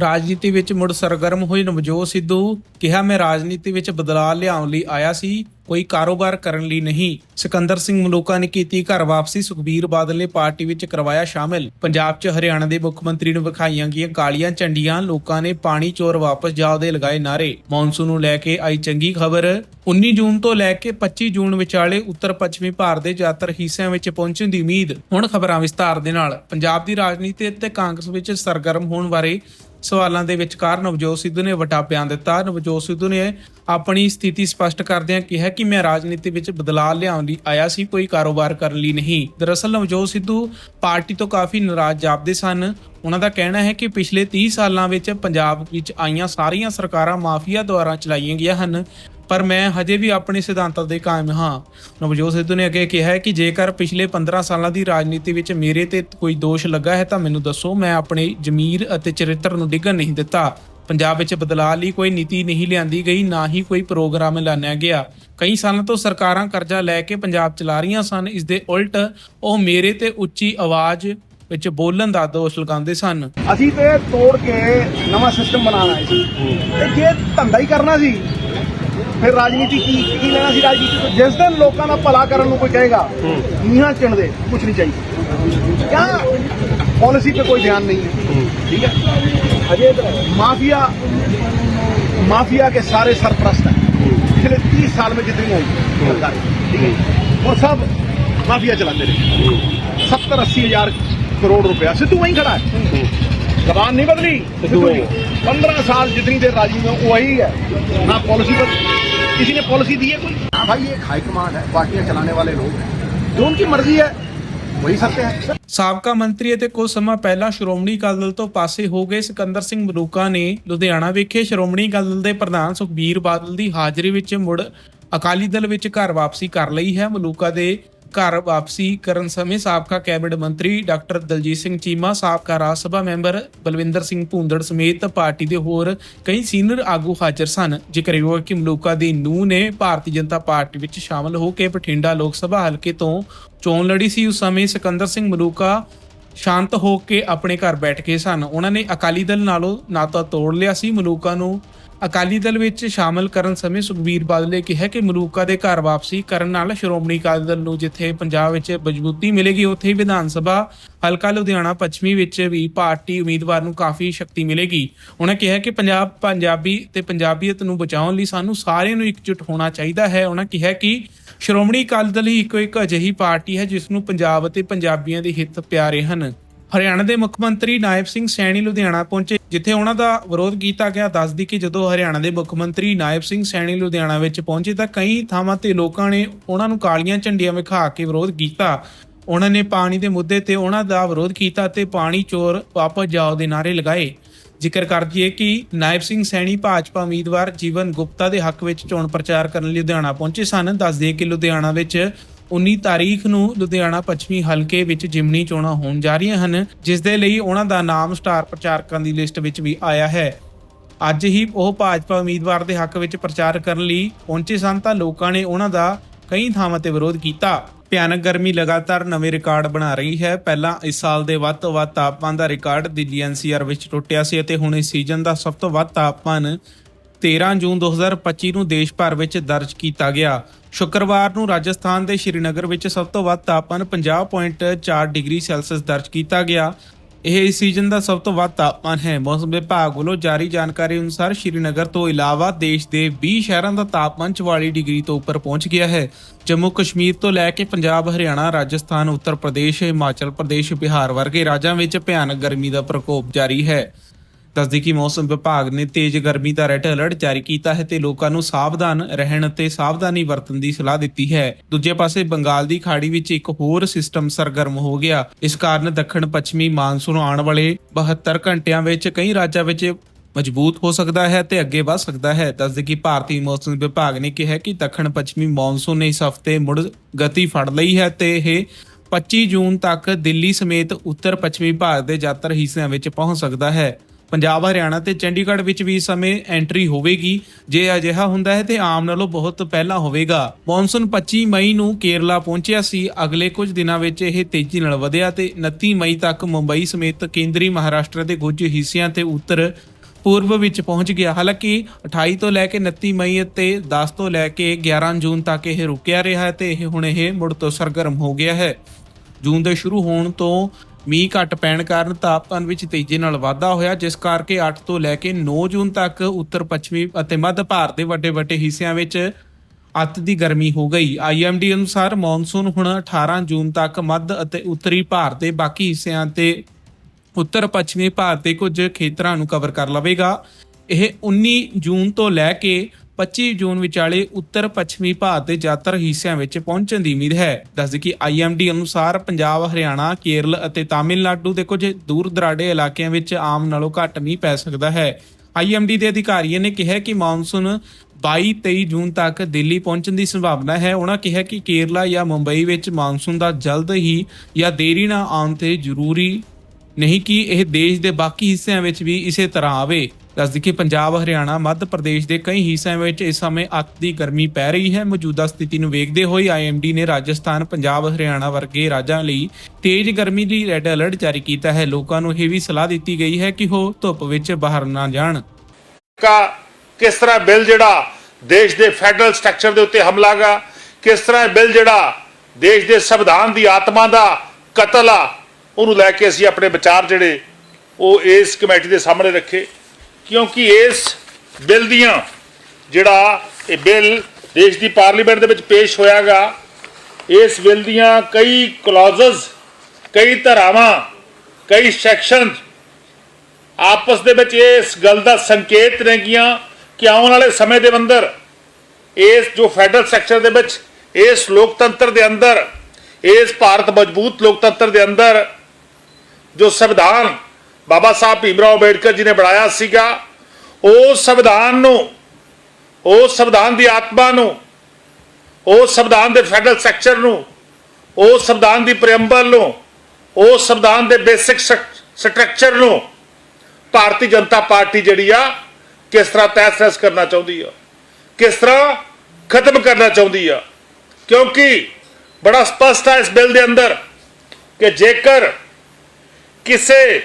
ਰਾਜਨੀਤੀ ਵਿੱਚ ਮੁੜ ਸਰਗਰਮ ਹੋਏ ਨਵਜੋਤ ਸਿੱਧੂ, ਕਿਹਾ ਮੈਂ ਰਾਜਨੀਤੀ ਵਿੱਚ ਬਦਲਾਅ ਲਿਆਉਣ ਲਈ ਆਇਆ ਸੀ, ਕੋਈ ਕਾਰੋਬਾਰ ਕਰਨ ਲਈ ਨਹੀਂ। ਸਿਕੰਦਰ ਸਿੰਘ ਮਲੂਕਾ ਨੇ ਕੀਤੀ ਘਰ ਵਾਪਸੀ, ਸੁਖਬੀਰ ਬਾਦਲ ਨੇ ਪਾਰਟੀ ਵਿੱਚ ਕਰਵਾਇਆ ਸ਼ਾਮਿਲ। ਪੰਜਾਬ 'ਚ ਹਰਿਆਣਾ ਦੇ ਮੁੱਖ ਮੰਤਰੀ ਨੂੰ ਵਿਖਾਈਆਂ ਗਈਆਂ ਕਾਲੀਆਂ ਝੰਡੀਆਂ, ਲੋਕਾਂ ਨੇ ਪਾਣੀ ਚੋਰ ਵਾਪਸ ਜਾਓ ਦੇ ਲਗਾਏ ਨਾਰੇ ਮੌਨਸੂਨ ਨੂੰ ਲੈ ਕੇ ਆਈ ਚੰਗੀ ਖਬਰ 19 ਜੂਨ ਤੋਂ ਲੈ ਕੇ 25 ਜੂਨ ਵਿਚਾਲੇ ਉੱਤਰ ਪੱਛਮੀ ਭਾਰਤ ਦੇ ਜ਼ਿਆਦਾਤਰ ਹਿੱਸਿਆਂ ਵਿੱਚ ਪਹੁੰਚਣ ਦੀ ਉਮੀਦ। ਹੁਣ ਖਬਰਾਂ ਵਿਸਤਾਰ ਦੇ ਨਾਲ। ਪੰਜਾਬ ਦੀ ਰਾਜਨੀਤੀ ਅਤੇ ਕਾਂਗਰਸ ਵਿੱਚ ਸਰਗਰਮ ਹੋਣ ਬਾਰੇ ਸਵਾਲਾਂ ਦੇ ਵਿਚਕਾਰ ਨਵਜੋਤ ਸਿੱਧੂ ਨੇ ਵੱਡਾ ਬਿਆਨ ਦਿੱਤਾ। ਨਵਜੋਤ ਸਿੱਧੂ ਨੇ ਆਪਣੀ ਸਥਿਤੀ ਸਪਸ਼ਟ ਕਰਦਿਆਂ ਕਿਹਾ ਕਿ ਮੈਂ ਰਾਜਨੀਤੀ ਵਿੱਚ ਬਦਲਾਅ ਲਿਆਉਣ ਲਈ ਆਇਆ ਸੀ, ਕੋਈ ਕਾਰੋਬਾਰ ਕਰਨ ਲਈ ਨਹੀਂ। ਦਰਅਸਲ ਨਵਜੋਤ ਸਿੱਧੂ ਪਾਰਟੀ ਤੋਂ ਕਾਫੀ ਨਾਰਾਜ਼ ਜਾਪਦੇ ਸਨ। ਉਹਨਾਂ ਦਾ ਕਹਿਣਾ ਹੈ ਕਿ ਪਿਛਲੇ 30 ਸਾਲਾਂ ਵਿੱਚ ਪੰਜਾਬ ਵਿੱਚ ਆਈਆਂ ਸਾਰੀਆਂ ਸਰਕਾਰਾਂ ਮਾਫੀਆ ਦੁਆਰਾ ਚਲਾਈਆਂ ਗਈਆਂ ਹਨ। ਪਰ ਮੈਂ ਹਜੇ ਵੀ ਆਪਣੇ ਸਿਧਾਂਤਾਂ ਦੇ ਕਾਇਮ ਹਾਂ। ਨਵਜੋਤ ਸਿੱਧੂ ਨੇ ਅੱਗੇ ਕਿਹਾ ਕਿ ਜੇਕਰ ਪਿਛਲੇ 15 ਸਾਲਾਂ ਦੀ ਰਾਜਨੀਤੀ ਵਿੱਚ ਮੇਰੇ ਤੇ ਕੋਈ ਦੋਸ਼ ਲੱਗਾ ਹੈ ਤਾਂ ਮੈਨੂੰ ਦੱਸੋ, ਮੈਂ ਆਪਣੇ ਜ਼ਮੀਰ ਅਤੇ ਚਰਿੱਤਰ ਨੂੰ ਡਿੱਗਣ ਨਹੀਂ ਦਿੱਤਾ। ਪੰਜਾਬ ਵਿੱਚ ਬਦਲਾਅ ਲਈ ਕੋਈ ਨੀਤੀ ਨਹੀਂ ਲਿਆਂਦੀ ਗਈ, ਨਾ ਹੀ ਕੋਈ ਪ੍ਰੋਗਰਾਮ ਐਲਾਨਿਆ ਗਿਆ। ਕਈ ਸਾਲਾਂ ਤੋਂ ਸਰਕਾਰਾਂ ਕਰਜ਼ਾ ਲੈ ਕੇ ਪੰਜਾਬ ਚਲਾ ਰਹੀਆਂ ਸਨ, ਇਸ ਦੇ ਉਲਟ ਉਹ ਮੇਰੇ ਤੇ ਉੱਚੀ ਆਵਾਜ਼ ਵਿੱਚ ਬੋਲਣ ਦਾ ਦੋਸ਼ ਲਗਾਉਂਦੇ ਸਨ। ਅਸੀਂ ਤੇ ਤੋੜ ਕੇ ਨਵਾਂ ਸਿਸਟਮ ਬਣਾਉਣਾ ਸੀ। ਤੇ ਜੇ ਧੰਦਾ ਹੀ ਕਰਨਾ ਸੀ ਫਿਰ ਰਾਜਨੀਤੀ ਕੀ ਕੀ ਲੈਣਾ ਸੀ ਰਾਜਨੀਤੀ ਤੋਂ ਜਿਸ ਦਿਨ ਲੋਕਾਂ ਦਾ ਭਲਾ ਕਰਨ ਨੂੰ ਕੋਈ ਕਹੇਗਾ ਨੀਹਾਂ ਚਿਣ ਦੇ ਕੁਝ ਨਹੀਂ ਚਾਹੀਏ ਕਿਆ ਪਾਲਿਸੀ पे कोई ध्यान नहीं है ठीक है अजय माफिया माफिया के सारे सरप्रस्त हैं पिछले तीस साल में जितनी हुई सरकारें ठीक है वो सब माफिया चलाते रहे सत्तर अस्सी हजार करोड़ रुपया सिद्धू वहीं खड़ा है जबान नहीं बदली सिद्धू पंद्रह साल जितनी देर राजीव में वही है ना पॉलिसी पर किसी ने पॉलिसी दी है कोई हाँ भाई ये हाईकमान है पार्टियां चलाने वाले लोग हैं जो उनकी मर्जी है वही सत्य है ਸਾਬਕਾ ਮੰਤਰੀ ਅਤੇ ਕੁਝ ਸਮਾਂ ਪਹਿਲਾਂ ਸ਼੍ਰੋਮਣੀ ਅਕਾਲੀ ਦਲ ਤੋਂ ਪਾਸੇ ਹੋ ਗਏ ਸਿਕੰਦਰ ਸਿੰਘ ਮਲੂਕਾ ਨੇ ਲੁਧਿਆਣਾ ਵਿਖੇ ਸ਼੍ਰੋਮਣੀ ਅਕਾਲੀ ਦਲ ਦੇ ਪ੍ਰਧਾਨ ਸੁਖਬੀਰ ਬਾਦਲ ਦੀ ਹਾਜ਼ਰੀ ਵਿੱਚ ਮੁੜ ਅਕਾਲੀ ਦਲ ਵਿੱਚ ਘਰ ਵਾਪਸੀ ਕਰ ਲਈ ਹੈ ਮਲੂਕਾ ਦੇ ਘਰ ਵਾਪਸੀ ਕਰਨ ਸਮੇਂ ਸਾਬਕਾ ਕੈਬਨਿਟ ਮੰਤਰੀ ਡਾਕਟਰ ਦਲਜੀਤ ਸਿੰਘ ਚੀਮਾ, ਸਾਬਕਾ ਰਾਜ ਸਭਾ ਮੈਂਬਰ ਬਲਵਿੰਦਰ ਸਿੰਘ ਭੂੰਦੜ ਸਮੇਤ ਪਾਰਟੀ ਦੇ ਹੋਰ ਕਈ ਸੀਨੀਅਰ ਆਗੂ ਹਾਜ਼ਰ ਸਨ। ਜ਼ਿਕਰਯੋਗ ਕਿ ਮਲੂਕਾ ਦੀ ਨੂੰਹ ਨੇ ਭਾਰਤੀ ਜਨਤਾ ਪਾਰਟੀ ਵਿੱਚ ਸ਼ਾਮਲ ਹੋ ਕੇ ਬਠਿੰਡਾ ਲੋਕ ਸਭਾ ਹਲਕੇ ਤੋਂ ਚੋਣ ਲੜੀ ਸੀ। ਉਸ ਸਮੇਂ ਸਿਕੰਦਰ ਸਿੰਘ ਮਲੂਕਾ ਸ਼ਾਂਤ ਹੋ ਕੇ ਆਪਣੇ ਘਰ ਬੈਠ ਕੇ ਸਨ। ਉਹਨਾਂ ਨੇ ਅਕਾਲੀ ਦਲ ਨਾਲੋਂ ਨਾਤਾ ਤੋੜ ਲਿਆ ਸੀ। ਮਲੂਕਾ ਨੂੰ ਅਕਾਲੀ ਦਲ ਵਿੱਚ ਸ਼ਾਮਲ ਕਰਨ ਸਮੇਂ ਸੁਖਬੀਰ ਬਾਦਲ ਨੇ ਕਿਹਾ ਕਿ ਮਲੂਕਾ ਦੇ ਘਰ ਵਾਪਸੀ ਕਰਨ ਨਾਲ ਸ਼੍ਰੋਮਣੀ ਅਕਾਲੀ ਦਲ ਨੂੰ ਜਿੱਥੇ ਪੰਜਾਬ ਵਿੱਚ ਮਜ਼ਬੂਤੀ ਮਿਲੇਗੀ, ਉੱਥੇ ਹੀ ਵਿਧਾਨ ਸਭਾ, ਹਲਕਾ ਲੁਧਿਆਣਾ, ਪੱਛਮੀ ਵਿੱਚ ਵੀ ਪਾਰਟੀ ਉਮੀਦਵਾਰ ਨੂੰ ਕਾਫੀ ਸ਼ਕਤੀ ਮਿਲੇਗੀ। ਉਹਨਾਂ ਕਿਹਾ ਕਿ ਪੰਜਾਬ, ਪੰਜਾਬੀ ਤੇ ਪੰਜਾਬੀਅਤ ਨੂੰ ਬਚਾਉਣ ਲਈ ਸਾਨੂੰ ਸਾਰਿਆਂ ਨੂੰ ਇਕਜੁੱਟ ਹੋਣਾ ਚਾਹੀਦਾ ਹੈ। ਉਹਨਾਂ ਕਿਹਾ ਕਿ ਸ਼੍ਰੋਮਣੀ ਅਕਾਲੀ ਦਲ ਹੀ ਇੱਕੋ ਇੱਕ ਅਜਿਹੀ ਪਾਰਟੀ ਹੈ ਜਿਸ ਨੂੰ ਪੰਜਾਬ ਅਤੇ ਪੰਜਾਬੀਆਂ ਦੇ ਹਿੱਤ ਪਿਆਰੇ ਹਨ। ਹਰਿਆਣਾ ਦੇ ਮੁੱਖ ਮੰਤਰੀ ਨਾਇਬ ਸਿੰਘ ਸੈਣੀ ਲੁਧਿਆਣਾ ਪਹੁੰਚੇ, ਜਿੱਥੇ ਉਹਨਾਂ ਦਾ ਵਿਰੋਧ ਕੀਤਾ ਗਿਆ, ਦੱਸਦੀ ਕਿ ਜਦੋਂ ਹਰਿਆਣਾ ਦੇ ਮੁੱਖ ਮੰਤਰੀ ਨਾਇਬ ਸਿੰਘ ਸੈਣੀ ਲੁਧਿਆਣਾ ਵਿੱਚ ਪਹੁੰਚੇ ਤਾਂ ਕਈ ਥਾਵਾਂ ਤੇ ਲੋਕਾਂ ਨੇ ਉਹਨਾਂ ਨੂੰ ਕਾਲੀਆਂ ਝੰਡੀਆਂ ਵਿਖਾ ਕੇ ਵਿਰੋਧ ਕੀਤਾ। ਉਹਨਾਂ ਨੇ ਪਾਣੀ ਦੇ ਮੁੱਦੇ ਤੇ ਉਹਨਾਂ ਦਾ ਵਿਰੋਧ ਕੀਤਾ ਤੇ ਪਾਣੀ ਚੋਰ ਵਾਪਸ ਜਾਓ ਦੇ ਨਾਰੇ ਲਗਾਏ। ਜ਼ਿਕਰ ਕਰ ਦਈਏ ਕਿ ਨਾਇਬ ਸਿੰਘ ਸੈਣੀ ਭਾਜਪਾ ਉਮੀਦਵਾਰ ਜੀਵਨ ਗੁਪਤਾ ਦੇ ਹੱਕ ਵਿੱਚ ਚੋਣ ਪ੍ਰਚਾਰ ਕਰਨ ਲਈ ਲੁਧਿਆਣਾ ਪਹੁੰਚੇ ਸਨ। ਦੱਸ ਦਈਏ ਕਿ ਲੁਧਿਆਣਾ ਵਿੱਚ 19 ਤਾਰੀਖ ਨੂੰ ਲੁਧਿਆਣਾ ਪੱਛਮੀ ਹਲਕੇ ਵਿੱਚ ਜਿਮਨੀ ਚੋਣਾਂ ਹੋਣ ਜਾ ਰਹੀਆਂ ਹਨ, ਜਿਸ ਦੇ ਲਈ ਉਹਨਾਂ ਦਾ ਨਾਮ ਸਟਾਰ ਪ੍ਰਚਾਰਕਾਂ ਦੀ ਲਿਸਟ ਵਿੱਚ ਵੀ ਆਇਆ ਹੈ। ਅੱਜ ਹੀ ਉਹ ਭਾਜਪਾ ਉਮੀਦਵਾਰ ਦੇ ਹੱਕ ਵਿੱਚ ਪ੍ਰਚਾਰ ਕਰਨ ਲਈ ਪਹੁੰਚੇ ਸਨ ਤਾਂ ਲੋਕਾਂ ਨੇ ਉਹਨਾਂ ਦਾ ਕਈ ਥਾਵਾਂ ਤੇ ਵਿਰੋਧ ਕੀਤਾ। ਭਿਆਨਕ ਗਰਮੀ ਲਗਾਤਾਰ ਨਵੇਂ ਰਿਕਾਰਡ ਬਣਾ ਰਹੀ ਹੈ। ਪਹਿਲਾਂ ਇਸ ਸਾਲ ਦੇ ਵੱਧ ਤੋਂ ਵੱਧ ਤਾਪਮਾਨ ਦਾ ਰਿਕਾਰਡ ਦਿੱਲੀ ਐਨਸੀਆਰ ਵਿੱਚ ਟੁੱਟਿਆ ਸੀ ਅਤੇ ਹੁਣ ਇਸ ਸੀਜ਼ਨ ਦਾ ਸਭ ਤੋਂ ਵੱਧ ਤਾਪਮਾਨ 13 ਜੂਨ 2025 ਨੂੰ ਦੇਸ਼ ਭਰ ਵਿੱਚ ਦਰਜ ਕੀਤਾ ਗਿਆ। ਸ਼ੁੱਕਰਵਾਰ ਨੂੰ ਰਾਜਸਥਾਨ ਦੇ ਸ਼੍ਰੀਨਗਰ ਵਿੱਚ ਸਭ ਤੋਂ ਵੱਧ ਤਾਪਮਾਨ 50.4 ਡਿਗਰੀ ਸੈਲਸੀਅਸ ਦਰਜ ਕੀਤਾ ਗਿਆ। ਇਹ ਇਸ ਸੀਜ਼ਨ ਦਾ ਸਭ ਤੋਂ ਵੱਧ ਤਾਪਮਾਨ ਹੈ। ਮੌਸਮ ਵਿਭਾਗ ਵੱਲੋਂ ਜਾਰੀ ਜਾਣਕਾਰੀ ਅਨੁਸਾਰ ਸ਼੍ਰੀਨਗਰ ਤੋਂ ਇਲਾਵਾ ਦੇਸ਼ ਦੇ 20 ਸ਼ਹਿਰਾਂ ਦਾ ਤਾਪਮਾਨ 44 ਡਿਗਰੀ ਤੋਂ ਉੱਪਰ ਪਹੁੰਚ ਗਿਆ ਹੈ। ਜੰਮੂ ਕਸ਼ਮੀਰ ਤੋਂ ਲੈ ਕੇ ਪੰਜਾਬ, ਹਰਿਆਣਾ, ਰਾਜਸਥਾਨ, ਉੱਤਰ ਪ੍ਰਦੇਸ਼, ਹਿਮਾਚਲ ਪ੍ਰਦੇਸ਼, ਬਿਹਾਰ ਵਰਗੇ ਰਾਜਾਂ ਵਿੱਚ ਭਿਆਨਕ ਗਰਮੀ ਦਾ ਪ੍ਰਕੋਪ ਜਾਰੀ ਹੈ। ਦੱਸਦੀ ਕਿ ਮੌਸਮ ਵਿਭਾਗ ਨੇ ਤੇਜ਼ ਗਰਮੀ ਦਾ ਰੈੱਡ ਅਲਰਟ ਜਾਰੀ ਕੀਤਾ ਹੈ ਤੇ ਲੋਕਾਂ ਨੂੰ ਸਾਵਧਾਨ ਰਹਿਣ ਅਤੇ ਸਾਵਧਾਨੀ ਵਰਤਣ ਦੀ ਸਲਾਹ ਦਿੱਤੀ ਹੈ। ਦੂਜੇ ਪਾਸੇ ਬੰਗਾਲ ਦੀ ਖਾੜੀ ਵਿੱਚ ਇੱਕ ਹੋਰ ਸਿਸਟਮ ਸਰਗਰਮ ਹੋ ਗਿਆ। ਇਸ ਕਾਰਨ ਦੱਖਣ ਪੱਛਮੀ ਮਾਨਸੂਨ ਆਉਣ ਵਾਲੇ 72 ਘੰਟਿਆਂ ਵਿੱਚ ਕਈ ਰਾਜਾਂ ਵਿੱਚ ਮਜ਼ਬੂਤ ਹੋ ਸਕਦਾ ਹੈ ਤੇ ਅੱਗੇ ਵਧ ਸਕਦਾ ਹੈ। ਦੱਸਦੇ ਕਿ ਭਾਰਤੀ ਮੌਸਮ ਵਿਭਾਗ ਨੇ ਕਿਹਾ ਕਿ ਦੱਖਣ ਪੱਛਮੀ ਮੌਨਸੂਨ ਨੇ ਇਸ ਹਫ਼ਤੇ ਮੁੜ ਗਤੀ ਫੜ ਲਈ ਹੈ ਤੇ ਇਹ 25 ਜੂਨ ਤੱਕ ਦਿੱਲੀ ਸਮੇਤ ਉੱਤਰ ਪੱਛਮੀ ਭਾਰਤ ਦੇ ਜ਼ਿਆਦਾਤਰ ਹਿੱਸਿਆਂ ਵਿੱਚ ਪਹੁੰਚ ਸਕਦਾ ਹੈ। ਪੰਜਾਬ, ਹਰਿਆਣਾ ਤੇ ਚੰਡੀਗੜ੍ਹ ਵਿੱਚ ਵੀ ਸਮੇਂ ਐਂਟਰੀ ਹੋਵੇਗੀ। ਜੇ ਅਜਿਹਾ ਹੁੰਦਾ ਹੈ ਤੇ ਆਮ ਨਾਲੋਂ ਬਹੁਤ ਪਹਿਲਾਂ ਹੋਵੇਗਾ। ਮੌਨਸੂਨ 25 ਮਈ ਨੂੰ ਕੇਰਲਾ ਪਹੁੰਚਿਆ ਸੀ। ਅਗਲੇ ਕੁਝ ਦਿਨਾਂ ਵਿੱਚ ਇਹ ਤੇਜ਼ੀ ਨਾਲ ਵਧਿਆ ਤੇ 29 ਮਈ ਤੱਕ ਮੁੰਬਈ ਸਮੇਤ ਕੇਂਦਰੀ ਮਹਾਰਾਸ਼ਟਰ ਦੇ ਕੁਝ ਹਿੱਸਿਆਂ ਤੇ ਉੱਤਰ ਪੂਰਬ ਵਿੱਚ ਪਹੁੰਚ ਗਿਆ। ਹਾਲਾਂਕਿ 28 ਤੋਂ ਲੈ ਕੇ 29 ਮਈ ਅਤੇ 10 ਤੋਂ ਲੈ ਕੇ 11 ਜੂਨ ਤੱਕ ਇਹ ਰੁਕਿਆ ਰਿਹਾ ਹੈ ਤੇ ਇਹ ਹੁਣ ਇਹ ਮੁੜ ਤੋਂ ਸਰਗਰਮ ਹੋ ਗਿਆ ਹੈ। ਜੂਨ ਦੇ ਸ਼ੁਰੂ ਹੋਣ ਤੋਂ ਮੀਂਹ ਘੱਟ ਪੈਣ ਕਾਰਨ ਤਾਪਮਾਨ ਵਿੱਚ ਤੇਜ਼ੀ ਨਾਲ ਵਾਧਾ ਹੋਇਆ, ਜਿਸ ਕਰਕੇ 8 ਤੋਂ ਲੈ ਕੇ 9 ਜੂਨ ਤੱਕ ਉੱਤਰ ਪੱਛਮੀ ਅਤੇ ਮੱਧ ਭਾਰਤ ਦੇ ਵੱਡੇ ਵੱਡੇ ਹਿੱਸਿਆਂ ਵਿੱਚ ਅੱਤ ਦੀ ਗਰਮੀ ਹੋ ਗਈ। ਆਈਐਮਡੀ ਅਨੁਸਾਰ ਮੌਨਸੂਨ ਹੁਣ 18 ਜੂਨ ਤੱਕ ਮੱਧ ਅਤੇ ਉੱਤਰੀ ਭਾਰਤ ਦੇ ਬਾਕੀ ਹਿੱਸਿਆਂ ਤੇ ਉੱਤਰ ਪੱਛਮੀ ਭਾਰਤ ਦੇ ਕੁਝ ਖੇਤਰਾਂ ਨੂੰ ਕਵਰ ਕਰ ਲਵੇਗਾ। ਇਹ 19 ਜੂਨ ਤੋਂ ਲੈ ਕੇ 25 ਜੂਨ ਵਿਚਾਲੇ ਉੱਤਰ ਪੱਛਮੀ ਭਾਰਤ ਦੇ ਜ਼ਿਆਦਾਤਰ ਹਿੱਸਿਆਂ ਵਿੱਚ ਪਹੁੰਚਣ ਦੀ ਉਮੀਦ ਹੈ। ਦੱਸਦੇ ਕਿ ਆਈਐਮਡੀ ਅਨੁਸਾਰ ਪੰਜਾਬ, ਹਰਿਆਣਾ, ਕੇਰਲ ਅਤੇ ਤਾਮਿਲਨਾਡੂ ਦੇ ਕੁਝ ਦੂਰ ਦਰਾਡੇ ਇਲਾਕਿਆਂ ਵਿੱਚ ਆਮ ਨਾਲੋਂ ਘੱਟ ਮੀਂਹ ਪੈ ਸਕਦਾ ਹੈ। ਆਈਐਮਡੀ ਦੇ ਅਧਿਕਾਰੀਆਂ ਨੇ ਕਿਹਾ ਕਿ ਮੌਨਸੂਨ 22-23 ਜੂਨ ਤੱਕ ਦਿੱਲੀ ਪਹੁੰਚਣ ਦੀ ਸੰਭਾਵਨਾ ਹੈ। ਉਹਨਾਂ ਕਿਹਾ ਕਿ ਕੇਰਲਾ ਜਾਂ ਮੁੰਬਈ ਵਿੱਚ ਮੌਨਸੂਨ ਦਾ ਜਲਦ ਹੀ ਜਾਂ ਦੇਰੀ ਨਾਲ ਆਉਣ ਤੇ ਜ਼ਰੂਰੀ ਨਹੀਂ ਕਿ ਇਹ ਦੇਸ਼ ਦੇ ਬਾਕੀ ਹਿੱਸਿਆਂ ਵਿੱਚ ਵੀ ਇਸੇ ਤਰ੍ਹਾਂ ਆਵੇ। ਦੱਸਦੀ ਕਿ ਪੰਜਾਬ, ਹਰਿਆਣਾ, ਮੱਧ ਪ੍ਰਦੇਸ਼ ਦੇ ਕਈ ਹਿੱਸਿਆਂ ਵਿੱਚ ਇਸ ਸਮੇਂ ਅੱਤ ਦੀ ਗਰਮੀ ਪੈ ਰਹੀ ਹੈ। ਮੌਜੂਦਾ ਸਥਿਤੀ ਨੂੰ ਵੇਖਦੇ ਹੋਏ ਆਈਐਮਡੀ ਨੇ ਰਾਜਸਥਾਨ, ਪੰਜਾਬ, ਹਰਿਆਣਾ ਵਰਗੇ ਰਾਜਾਂ ਲਈ ਤੇਜ਼ ਗਰਮੀ ਦੀ ਰੈੱਡ ਅਲਰਟ ਜਾਰੀ ਕੀਤਾ ਹੈ। ਲੋਕਾਂ ਨੂੰ ਇਹ ਵੀ ਸਲਾਹ ਦਿੱਤੀ ਗਈ ਹੈ ਕਿ ਉਹ ਧੁੱਪ ਵਿੱਚ ਬਾਹਰ ਨਾ ਜਾਣ। ਕਾ ਕਿਸ ਤਰ੍ਹਾਂ ਬਿੱਲ ਜਿਹੜਾ ਦੇਸ਼ ਦੇ ਫੈਡਰਲ ਸਟਰਕਚਰ ਦੇ ਉੱਤੇ ਹਮਲਾ ਗਾ ਕਿਸ ਤਰ੍ਹਾਂ ਬਿੱਲ ਜਿਹੜਾ ਦੇਸ਼ ਦੇ ਸੰਵਿਧਾਨ ਦੀ ਆਤਮਾ ਦਾ ਕਤਲ ਆ, ਉਹਨੂੰ ਲੈ ਕੇ ਅਸੀਂ ਆਪਣੇ ਵਿਚਾਰ ਜਿਹੜੇ ਉਹ ਇਸ ਕਮੇਟੀ ਦੇ ਸਾਹਮਣੇ ਰੱਖੇ। ਕਿਉਂਕਿ ਇਸ ਬਿੱਲ ਦੀਆਂ ਜਿਹੜਾ ਇਹ ਬਿੱਲ ਦੇਸ਼ ਦੀ ਪਾਰਲੀਮੈਂਟ ਦੇ ਵਿੱਚ ਪੇਸ਼ ਹੋਇਆਗਾ, ਇਸ ਬਿੱਲ ਦੀਆਂ ਕਈ ਕਲੌਜ਼ਸ ਕਈ ਧਾਰਾਵਾਂ, ਕਈ ਸੈਕਸ਼ਨ ਆਪਸ ਦੇ ਵਿੱਚ ਇਸ ਗੱਲ ਦਾ ਸੰਕੇਤ ਨੇਗੀਆਂ ਕਿ ਆਉਣ ਵਾਲੇ ਸਮੇਂ ਦੇ ਅੰਦਰ ਇਸ ਜੋ ਫੈਡਰਲ ਸੈਕਟਰ ਦੇ ਵਿੱਚ, ਇਸ ਲੋਕਤੰਤਰ ਦੇ ਅੰਦਰ, ਇਸ ਭਾਰਤ ਮਜ਼ਬੂਤ ਲੋਕਤੰਤਰ ਦੇ ਅੰਦਰ ਜੋ ਸੰਵਿਧਾਨ ਬਾਬਾ ਸਾਹਿਬ ਭੀਮਰਾਓ ਅੰਬੇਡਕਰ ਜੀ ਨੇ ਬਣਾਇਆ ਸੀਗਾ ਉਸ ਸੰਵਿਧਾਨ ਨੂੰ ਉਸ ਸੰਵਿਧਾਨ ਦੀ ਆਤਮਾ ਨੂੰ ਉਸ ਸੰਵਿਧਾਨ ਦੇ ਫੈਡਰਲ ਸੈਕਟਰ ਨੂੰ ਉਸ ਸੰਵਿਧਾਨ ਦੀ ਪ੍ਰੀਐਮਬਲ ਨੂੰ ਉਸ ਸੰਵਿਧਾਨ ਦੇ ਬੇਸਿਕ ਸਟਰਕਚਰ ਨੂੰ, ਭਾਰਤੀ ਜਨਤਾ ਪਾਰਟੀ ਜਿਹੜੀ ਆ, ਕਿਸ ਤਰ੍ਹਾਂ ਤਹਿਸ ਕਰਨਾ ਚਾਹੁੰਦੀ ਆ, ਕਿਸ ਤਰ੍ਹਾਂ ਖਤਮ ਕਰਨਾ ਚਾਹੁੰਦੀ ਆ, ਕਿਉਂਕਿ ਬੜਾ ਸਪਸ਼ਟ ਹੈ ਇਸ ਬਿੱਲ ਦੇ ਅੰਦਰ ਕਿ ਜੇਕਰ ਕਿਸੇ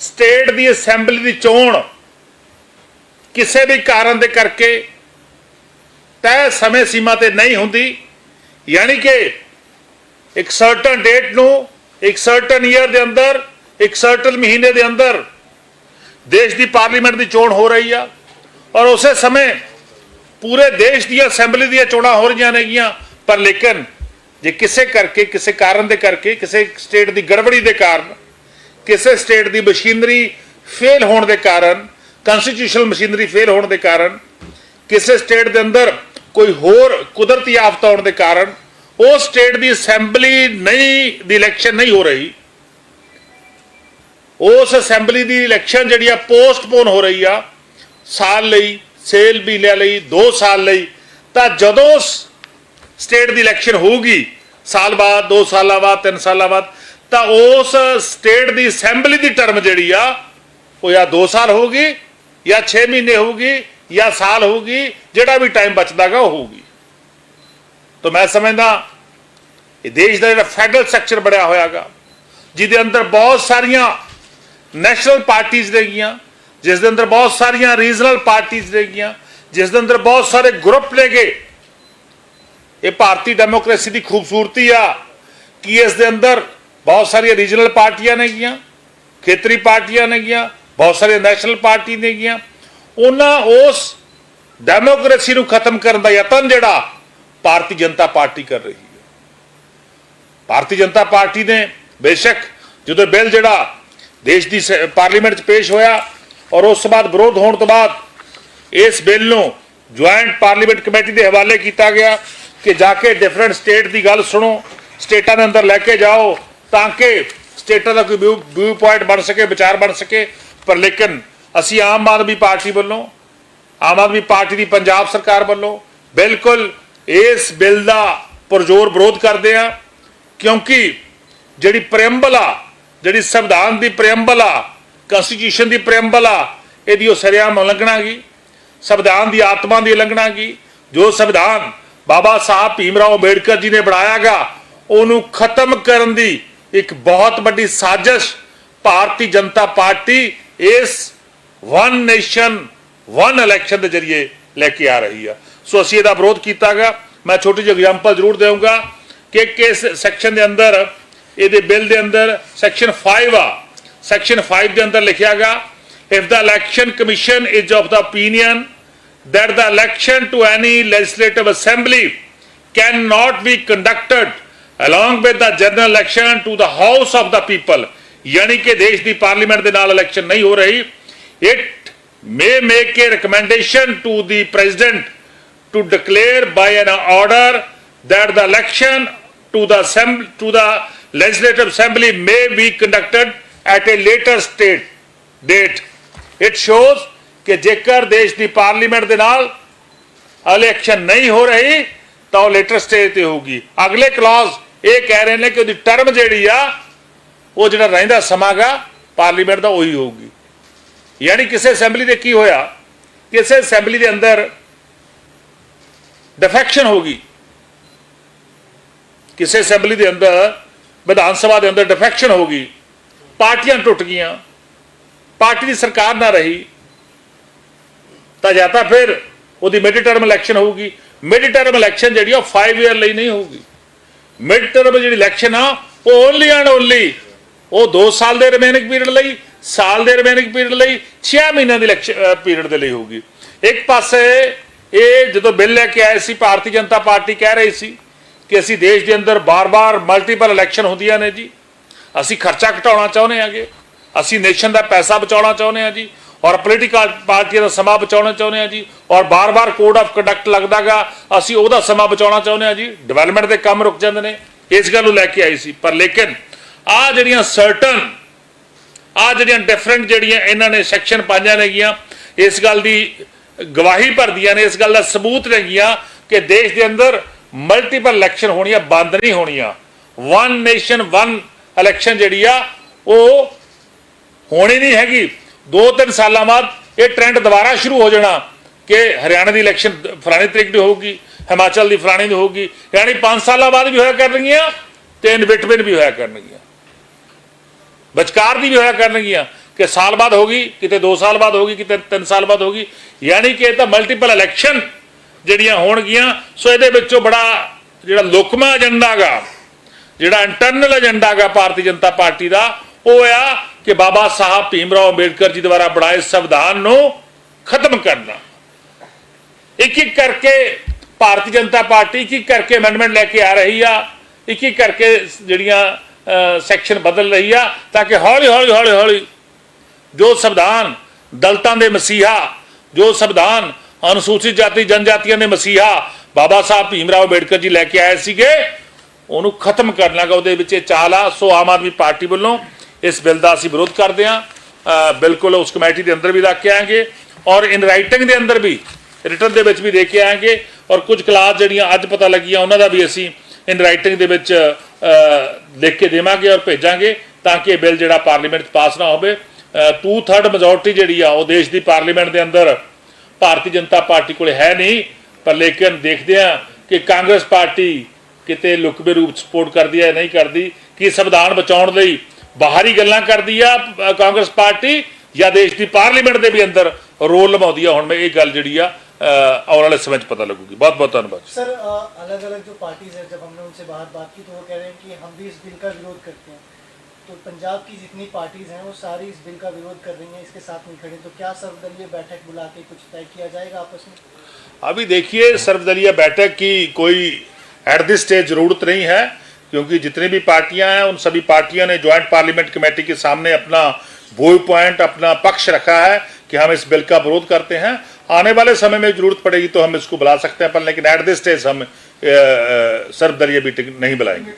ਸਟੇਟ ਦੀ ਅਸੈਂਬਲੀ ਦੀ ਚੋਣ ਕਿਸੇ ਵੀ ਕਾਰਨ ਦੇ ਕਰਕੇ ਤੈਅ ਸਮੇਂ ਸੀਮਾ ਤੇ ਨਹੀਂ ਹੁੰਦੀ, ਯਾਨੀ ਕਿ ਇੱਕ ਸਰਟਨ ਡੇਟ ਨੂੰ ਇੱਕ ਸਰਟਨ ਈਅਰ ਦੇ ਅੰਦਰ, ਇੱਕ ਸਰਟਨ ਮਹੀਨੇ ਦੇ ਅੰਦਰ ਦੇਸ਼ ਦੀ ਪਾਰਲੀਮੈਂਟ ਦੀ ਚੋਣ ਹੋ ਰਹੀ ਆ ਔਰ ਉਸੇ ਸਮੇਂ ਪੂਰੇ ਦੇਸ਼ ਦੀਆਂ ਅਸੈਂਬਲੀ ਦੀਆਂ ਚੋਣਾਂ ਹੋ ਰਹੀਆਂ ਨੇਗੀਆਂ, ਪਰ ਲੇਕਿਨ ਜੇ ਕਿਸੇ ਕਰਕੇ, ਕਿਸੇ ਕਾਰਨ ਦੇ ਕਰਕੇ, ਕਿਸੇ ਸਟੇਟ ਦੀ ਗੜਬੜੀ ਦੇ ਕਾਰਨ ਕਿਸੇ ਸਟੇਟ ਦੀ ਮਸ਼ੀਨਰੀ ਫੇਲ ਹੋਣ ਦੇ ਕਾਰਨ ਕਨਸਟੀਟਿਊਸ਼ਨਲ ਮਸ਼ੀਨਰੀ ਫੇਲ ਹੋਣ ਦੇ ਕਾਰਨ, ਕਿਸੇ ਸਟੇਟ ਦੇ ਅੰਦਰ ਕੋਈ ਹੋਰ ਕੁਦਰਤੀ ਆਫਤ ਆਉਣ ਦੇ ਕਾਰਨ, ਉਹ ਸਟੇਟ ਦੀ ਅਸੈਂਬਲੀ ਨਹੀਂ, ਦੀ ਇਲੈਕਸ਼ਨ ਨਹੀਂ ਹੋ ਰਹੀ। ਉਸ ਅਸੈਂਬਲੀ ਦੀ ਇਲੈਕਸ਼ਨ ਜਿਹੜੀ ਆ, ਪੋਸਟਪੋਨ ਹੋ ਰਹੀ ਆ, ਸਾਲ ਲਈ, ਸੇਲ ਮਹੀਨਿਆਂ ਲਈ 2 ਸਾਲ ਲਈ, ਤਾਂ ਜਦੋਂ ਸਟੇਟ ਦੀ ਇਲੈਕਸ਼ਨ ਹੋਊਗੀ, ਸਾਲ ਬਾਅਦ 2 ਸਾਲਾਂ ਬਾਅਦ 3 ਸਾਲਾਂ ਬਾਅਦ ਤਾਂ ਉਸ ਸਟੇਟ ਦੀ ਅਸੈਂਬਲੀ ਦੀ ਟਰਮ ਜਿਹੜੀ ਆ, ਉਹ ਜਾਂ 2 ਸਾਲ ਹੋਊਗੀ, ਜਾਂ 6 ਮਹੀਨੇ ਹੋਊਗੀ, ਜਾਂ ਸਾਲ ਹੋਊਗੀ, ਜਿਹੜਾ ਵੀ ਟਾਈਮ ਬਚਦਾਗਾ ਉਹ ਹੋਊਗੀ। ਤਾਂ ਮੈਂ ਸਮਝਦਾ, ਇਹ ਦੇਸ਼ ਦਾ ਜਿਹੜਾ ਫੈਡਰਲ ਸਟਰਕਚਰ ਬਣਿਆ ਹੋਇਆਗਾ, ਜਿਹਦੇ ਅੰਦਰ ਬਹੁਤ ਸਾਰੀਆਂ ਨੈਸ਼ਨਲ ਪਾਰਟੀਆਂ ਨੇਗੀਆਂ ਜਿਸ ਦੇ ਅੰਦਰ ਬਹੁਤ ਸਾਰੀਆਂ ਰੀਜਨਲ ਪਾਰਟੀਆਂ ਨੇਗੀਆਂ ਜਿਸ ਦੇ ਅੰਦਰ ਬਹੁਤ ਸਾਰੇ ਗਰੁੱਪ ਨੇਗੇ, ਇਹ ਭਾਰਤੀ ਡੈਮੋਕ੍ਰੇਸੀ ਦੀ ਖੂਬਸੂਰਤੀ ਆ ਕਿ ਇਸ ਦੇ ਅੰਦਰ ਬਹੁਤ ਸਾਰੀਆਂ ਰੀਜਨਲ ਪਾਰਟੀਆਂ ਨੇਗੀਆਂ ਖੇਤਰੀ ਪਾਰਟੀਆਂ ਨੇਗੀਆਂ ਬਹੁਤ ਸਾਰੀਆਂ ਨੈਸ਼ਨਲ ਪਾਰਟੀ ਨੇਗੀਆਂ ਉਹਨਾਂ ਉਸ ਡੈਮੋਕ੍ਰੇਸੀ ਨੂੰ ਖਤਮ ਕਰਨ ਦਾ ਯਤਨ ਜਿਹੜਾ ਭਾਰਤੀ ਜਨਤਾ ਪਾਰਟੀ ਕਰ ਰਹੀ ਹੈ। ਭਾਰਤੀ ਜਨਤਾ ਪਾਰਟੀ ਨੇ ਬੇਸ਼ੱਕ ਜਦੋਂ ਬਿੱਲ ਜਿਹੜਾ ਦੇਸ਼ ਦੀ ਸ- ਪਾਰਲੀਮੈਂਟ 'ਚ ਪੇਸ਼ ਹੋਇਆ ਔਰ ਉਸ ਤੋਂ ਬਾਅਦ ਵਿਰੋਧ ਹੋਣ ਤੋਂ ਬਾਅਦ ਇਸ ਬਿੱਲ ਨੂੰ ਜੁਆਇੰਟ ਪਾਰਲੀਮੈਂਟ ਕਮੇਟੀ ਦੇ ਹਵਾਲੇ ਕੀਤਾ ਗਿਆ ਕਿ ਜਾ ਕੇ ਡਿਫਰੈਂਟ ਸਟੇਟ ਦੀ ਗੱਲ ਸੁਣੋ, ਸਟੇਟਾਂ ਦੇ ਅੰਦਰ ਲੈ ਕੇ ਜਾਓ ਤਾਂ ਕਿ ਸਟੇਟਾਂ ਦਾ ਕੋਈ ਵਿਊ ਪੁਆਇੰਟ ਬਣ ਸਕੇ, ਵਿਚਾਰ ਬਣ ਸਕੇ। ਪਰ ਲੇਕਿਨ ਅਸੀਂ ਆਮ ਆਦਮੀ ਪਾਰਟੀ ਵੱਲੋਂ, ਆਮ ਆਦਮੀ ਪਾਰਟੀ ਦੀ ਪੰਜਾਬ ਸਰਕਾਰ ਵੱਲੋਂ ਬਿਲਕੁਲ ਇਸ ਬਿੱਲ ਦਾ ਪੁਰਜ਼ੋਰ ਵਿਰੋਧ ਕਰਦੇ ਆ ਕਿਉਂਕਿ ਜਿਹੜੀ ਪ੍ਰੀਐਮਬਲ ਆ ਜਿਹੜੀ ਸੰਵਿਧਾਨ ਦੀ ਪ੍ਰੀਐਮਬਲ ਆ ਕਨਸਟੀਟਿਊਸ਼ਨ ਦੀ ਪ੍ਰੀਐਮਬਲ ਆ ਇਹਦੀ ਉਹ ਸਰਿਆਮ ਉਲੰਘਣਾ ਗਈ ਸੰਵਿਧਾਨ ਦੀ ਆਤਮਾ ਦੀ ਉਲੰਘਣਾ ਗੀ ਜੋ ਸੰਵਿਧਾਨ ਬਾਬਾ ਸਾਹਿਬ ਭੀਮ ਰਾਓ ਅੰਬੇਡਕਰ ਜੀ ਨੇ ਬਣਾਇਆਗਾ, ਉਹਨੂੰ ਖਤਮ ਕਰਨ ਦੀ ਇੱਕ ਬਹੁਤ ਵੱਡੀ ਸਾਜ਼ਿਸ਼ ਭਾਰਤੀ ਜਨਤਾ ਪਾਰਟੀ ਇਸ ਵਨ ਨੇਸ਼ਨ ਵਨ ਇਲੈਕਸ਼ਨ ਦੇ ਜ਼ਰੀਏ ਲੈ ਕੇ ਆ ਰਹੀ ਆ। ਸੋ ਅਸੀਂ ਇਹਦਾ ਵਿਰੋਧ ਕੀਤਾਗਾ। ਮੈਂ ਛੋਟੀ ਜਿਹੀ ਐਗਜ਼ਾਮਪਲ ਜ਼ਰੂਰ ਦੇਵਾਂਗਾ ਕਿ ਕਿਸ ਸੈਕਸ਼ਨ ਦੇ ਅੰਦਰ, ਇਹਦੇ ਬਿੱਲ ਦੇ ਅੰਦਰ ਸੈਕਸ਼ਨ 5 ਆ। ਸੈਕਸ਼ਨ 5 ਦੇ ਅੰਦਰ ਲਿਖਿਆਗਾ, if the election commission is of the opinion that the election to any legislative assembly cannot be conducted along with the general election to the house of the people ਯਾਨੀ ਕਿ ਦੇਸ਼ ਦੀ parliament ਦੇ ਨਾਲ election ਨਹੀਂ ਹੋ ਰਹੀ it may make a recommendation to the president to declare by an order that the election to the assembly to the legislative assembly may be conducted at a later state date it shows ਕਿ ਜੇਕਰ ਦੇਸ਼ ਦੀ parliament ਦੇ ਨਾਲ election ਨਹੀਂ ਹੋ ਰਹੀ ਤਾਂ ਉਹ ਲੇਟਰ ਸਟੇਜ ਤੇ ਹੋਊਗੀ ਅਗਲੇ ਕਲਾਸ ਇਹ ਕਹਿ ਰਹੇ ਨੇ ਕਿ ਉਹਦੀ ਟਰਮ ਜਿਹੜੀ ਆ, ਉਹ ਜਿਹੜਾ ਰਹਿੰਦਾ ਸਮਾਂਗਾ ਪਾਰਲੀਮੈਂਟ ਦਾ ਉਹੀ ਹੋਊਗੀ। ਯਾਨੀ ਕਿਸੇ ਅਸੈਂਬਲੀ ਦੇ ਕੀ ਹੋਇਆ? ਕਿਸੇ ਅਸੈਂਬਲੀ ਦੇ ਅੰਦਰ ਡਿਫੈਕਸ਼ਨ ਹੋ ਗਈ ਕਿਸੇ ਅਸੈਂਬਲੀ ਦੇ ਅੰਦਰ, ਵਿਧਾਨ ਸਭਾ ਦੇ ਅੰਦਰ ਡਿਫੈਕਸ਼ਨ ਹੋ ਗਈ ਪਾਰਟੀਆਂ ਟੁੱਟ ਗਈਆਂ। ਪਾਰਟੀ ਦੀ ਸਰਕਾਰ ਨਾ ਰਹੀ। ਤਾਂ ਜਾਂ ਤਾਂ ਫਿਰ ਉਹਦੀ ਮਿਡ ਟਰਮ ਇਲੈਕਸ਼ਨ ਹੋਊਗੀ। ਮਿਡ ਟਰਮ ਇਲੈਕਸ਼ਨ ਜਿਹੜੀ ਆ ਉਹ 5 ਇਅਰ ਲਈ ਨਹੀਂ ਹੋਊਗੀ। ਮਿਡ ਟਰਮ ਜਿਹੜੀ ਇਲੈਕਸ਼ਨ ਆ, ਉਹ ਓਨਲੀ ਐਂਡ ਓਨਲੀ ਉਹ 2 ਸਾਲ ਦੇ ਰਿਮੇਨਿੰਗ ਪੀਰੀਅਡ ਲਈ, ਸਾਲ ਦੇ ਰਿਮੇਨਿੰਗ ਪੀਰੀਅਡ ਲਈ 6 ਮਹੀਨਿਆਂ ਦੀ ਇਲੈਕਸ਼ਨ ਪੀਰੀਅਡ ਦੇ ਲਈ ਹੋਊਗੀ। ਇੱਕ ਪਾਸੇ ਇਹ ਜਦੋਂ ਬਿੱਲ ਲੈ ਕੇ ਆਏ ਸੀ, ਭਾਰਤੀ ਜਨਤਾ ਪਾਰਟੀ ਕਹਿ ਰਹੀ ਸੀ ਕਿ ਅਸੀਂ ਦੇਸ਼ ਦੇ ਅੰਦਰ ਬਾਰ-ਬਾਰ ਮਲਟੀਪਲ ਇਲੈਕਸ਼ਨ ਹੁੰਦੀਆਂ ਨੇ ਜੀ। ਅਸੀਂ ਖਰਚਾ ਘਟਾਉਣਾ ਚਾਹੁੰਦੇ ਹਾਂਗੇ। ਅਸੀਂ ਨੇਸ਼ਨ ਦਾ ਪੈਸਾ ਬਚਾਉਣਾ ਚਾਹੁੰਦੇ ਹਾਂ ਜੀ। ਔਰ ਪੋਲੀਟੀਕਲ ਪਾਰਟੀਆਂ ਦਾ ਸਮਾਂ ਬਚਾਉਣਾ ਚਾਹੁੰਦੇ ਹਾਂ ਜੀ। ਔਰ ਬਾਰ-ਬਾਰ ਕੋਡ ਆਫ ਕੰਡਕਟ ਲੱਗਦਾਗਾ, ਅਸੀਂ ਉਹਦਾ ਸਮਾਂ ਬਚਾਉਣਾ ਚਾਹੁੰਦੇ ਹਾਂ ਜੀ। ਡਿਵੈਲਪਮੈਂਟ ਦੇ ਕੰਮ ਰੁਕ ਜਾਂਦੇ ਨੇ। ਇਸ ਗੱਲ ਨੂੰ ਲੈ ਕੇ ਆਈ ਸੀ। ਪਰ ਲੇਕਿਨ ਆ ਜਿਹੜੀਆਂ ਸਰਟਨ ਆ ਜਿਹੜੀਆਂ ਡਿਫਰੈਂਟ ਜਿਹੜੀਆਂ ਇਹਨਾਂ ਨੇ ਸੈਕਸ਼ਨ ਪਾਈਆਂ ਨੇਗੀਆਂ ਇਸ ਗੱਲ ਦੀ ਗਵਾਹੀ ਭਰਦੀਆਂ ਨੇ, ਇਸ ਗੱਲ ਦਾ ਸਬੂਤ ਨੇਗੀਆਂ ਕਿ ਦੇਸ਼ ਦੇ ਅੰਦਰ ਮਲਟੀਪਲ ਇਲੈਕਸ਼ਨ ਹੋਣੀਆਂ, ਬੰਦ ਨਹੀਂ ਹੋਣੀਆਂ। ਵਨ ਨੇਸ਼ਨ ਵਨ ਇਲੈਕਸ਼ਨ ਜਿਹੜੀ ਆ, ਉਹ ਹੋਣੀ ਨਹੀਂ ਹੈਗੀ। ਦੋ ਤਿੰਨ ਸਾਲਾਂ ਬਾਅਦ ਇਹ ਟ੍ਰੈਂਡ ਦੁਬਾਰਾ ਸ਼ੁਰੂ ਹੋ ਜਾਣਾ ਕਿ ਹਰਿਆਣਾ ਦੀ ਇਲੈਕਸ਼ਨ ਫਲਾਣੀ ਤਰੀਕ ਦੀ ਹੋਊਗੀ, ਹਿਮਾਚਲ ਦੀ ਫਲਾਣੀ ਦੀ ਹੋਊਗੀ, ਯਾਨੀ 5 ਸਾਲਾਂ ਬਾਅਦ ਵੀ ਹੋਇਆ ਕਰਨਗੀਆਂ ਤੇ ਇਨ ਵੀ ਹੋਇਆ ਕਰਨਗੀਆਂ। ਵਿਚਕਾਰ ਦੀ ਵੀ ਹੋਇਆ ਕਰਨਗੀਆਂ ਕਿ ਸਾਲ ਬਾਅਦ ਹੋਗੀ ਕਿਤੇ 2 ਸਾਲ ਬਾਅਦ ਹੋਗੀ ਕਿਤੇ 3 ਸਾਲ ਬਾਅਦ ਹੋਗੀ ਯਾਨੀ ਕਿ ਇਹ ਤਾਂ ਮਲਟੀਪਲ ਇਲੈਕਸ਼ਨ ਜਿਹੜੀਆਂ ਹੋਣਗੀਆਂ, ਸੋ ਇਹਦੇ ਵਿੱਚੋਂ ਬੜਾ ਜਿਹੜਾ ਲੋਕਮਾ ਏਜੰਡਾ ਗਾ, ਜਿਹੜਾ ਇੰਟਰਨਲ ਏਜੰਡਾ ਗਾ ਭਾਰਤੀ ਜਨਤਾ ਪਾਰਟੀ ਦਾ, ਉਹ ਆ ਕਿ ਬਾਬਾ ਸਾਹਿਬ ਭੀਮਰਾਓ ਅੰਬੇਡਕਰ ਜੀ ਦੁਆਰਾ ਬਣਾਏ ਸੰਵਿਧਾਨ ਨੂੰ ਖਤਮ ਕਰਨਾ। ਇੱਕ ਇੱਕ ਕਰਕੇ ਭਾਰਤੀ ਜਨਤਾ ਪਾਰਟੀ, ਇੱਕ ਇੱਕ ਕਰਕੇ ਅਮੈਂਡਮੈਂਟ ਲੈ ਕੇ ਆ ਰਹੀ ਆ, ਇੱਕ ਇੱਕ ਕਰਕੇ ਜਿਹੜੀਆਂ ਸੈਕਸ਼ਨ ਬਦਲ ਰਹੀ ਆ, ਤਾਂ ਕਿ ਹੌਲੀ ਹੌਲੀ ਹੌਲੀ ਹੌਲੀ ਜੋ ਸੰਵਿਧਾਨ ਦਲਤਾਂ ਦੇ ਮਸੀਹਾ, ਜੋ ਸੰਵਿਧਾਨ ਅਨੁਸੂਚਿਤ ਜਾਤੀ, ਜਨਜਾਤੀਆਂ ਦੇ ਮਸੀਹਾ ਬਾਬਾ ਸਾਹਿਬ ਭੀਮਰਾਓ ਅੰਬੇਡਕਰ ਜੀ ਲੈ ਕੇ ਆਏ ਸੀਗੇ, ਉਹਨੂੰ ਖਤਮ ਕਰਨਾ ਉਹਦੇ ਵਿੱਚ ਇਹ ਚਾਲ ਆ ਸੋ ਆਮ ਆਦਮੀ ਪਾਰਟੀ ਵੱਲੋਂ ਇਸ ਬਿੱਲ ਦਾ ਅਸੀਂ ਵਿਰੋਧ ਕਰਦੇ ਹਾਂ। ਬਿਲਕੁਲ ਉਸ ਕਮੇਟੀ ਦੇ ਅੰਦਰ ਵੀ ਰੱਖ ਕੇ ਆਏਗੇ ਔਰ ਇਨ ਰਾਈਟਿੰਗ ਦੇ ਅੰਦਰ ਵੀ ਰਿਟਰਨ ਦੇ ਵਿੱਚ ਵੀ ਦੇ ਕੇ ਆਏਗੇ ਔਰ ਕੁਝ ਕਲਾਸ ਜਿਹੜੀਆਂ ਅੱਜ ਪਤਾ ਲੱਗੀਆਂ ਉਹਨਾਂ ਦਾ ਵੀ ਅਸੀਂ ਇਨ ਰਾਈਟਿੰਗ ਦੇ ਵਿੱਚ ਲਿਖ ਕੇ ਦੇਵਾਂਗੇ ਔਰ ਭੇਜਾਂਗੇ ਤਾਂ ਕਿ ਇਹ ਬਿੱਲ ਜਿਹੜਾ ਪਾਰਲੀਮੈਂਟ 'ਚ ਪਾਸ ਨਾ ਹੋਵੇ। ਟੂ ਥਰਡ ਮੈਜੋਰਟੀ ਜਿਹੜੀ ਆ ਉਹ ਦੇਸ਼ ਦੀ ਪਾਰਲੀਮੈਂਟ ਦੇ ਅੰਦਰ ਭਾਰਤੀ ਜਨਤਾ ਪਾਰਟੀ ਕੋਲ ਹੈ ਨਹੀਂ, ਪਰ ਲੇਕਿਨ ਦੇਖਦੇ ਆ ਕਿ ਕਾਂਗਰਸ ਪਾਰਟੀ ਕਿਤੇ ਲੁਕਵੇ ਰੂਪ ਸਪੋਰਟ ਕਰਦੀ ਹੈ ਨਹੀਂ ਕਰਦੀ, ਕਿ ਸੰਵਿਧਾਨ ਬਚਾਉਣ ਲਈ ਬਾਹਰੀ ਗੱਲਾਂ ਕਰਦੀ ਆ ਅ, ਕਾਂਗਰਸ ਪਾਰਟੀ ਜਾਂ ਦੇਸ਼ ਦੀ ਪਾਰਲੀਮੈਂਟ ਦੇ ਵੀ ਅੰਦਰ ਰੋਲ ਨਿਭਾਉਂਦੀ ਆ ਹੁਣ ਮੈਂ ਇਹ ਗੱਲ ਜਿਹੜੀ ਆ ਅ, ਆਉਣ ਵਾਲੇ ਸਮੇਂ 'ਚ ਪਤਾ ਲੱਗੂਗੀ ਬਹੁਤ ਬਹੁਤ ਧੰਨਵਾਦ सर अलग अलग जो पार्टीज है जब हमने उनसे बाहर बात की तो वो कह रहे हैं कि हम भी इस बिल का विरोध करते हैं तो पंजाब की जितनी पार्टीज हैं वो सारी इस बिल का विरोध कर रही हैं इसके साथ नहीं खड़ी तो क्या सर्वदलीय बैठक बुला के कुछ तय किया जाएगा आपस में अभी देखिए सर्वदलीय बैठक की कोई एट दिस स्टेज जरूरत नहीं है क्योंकि जितनी भी पार्टियाँ हैं, उन सभी पार्टियों ने ज्वाइंट पार्लियामेंट कमेटी के सामने अपना व्यू पॉइंट अपना पक्ष रखा है कि हम इस बिल का विरोध करते हैं। आने वाले समय में ज़रूरत पड़ेगी तो हम इसको बुला सकते हैं, पर लेकिन एट दिस स्टेज हम सर्वदलीय मीटिंग नहीं बुलाएँगे।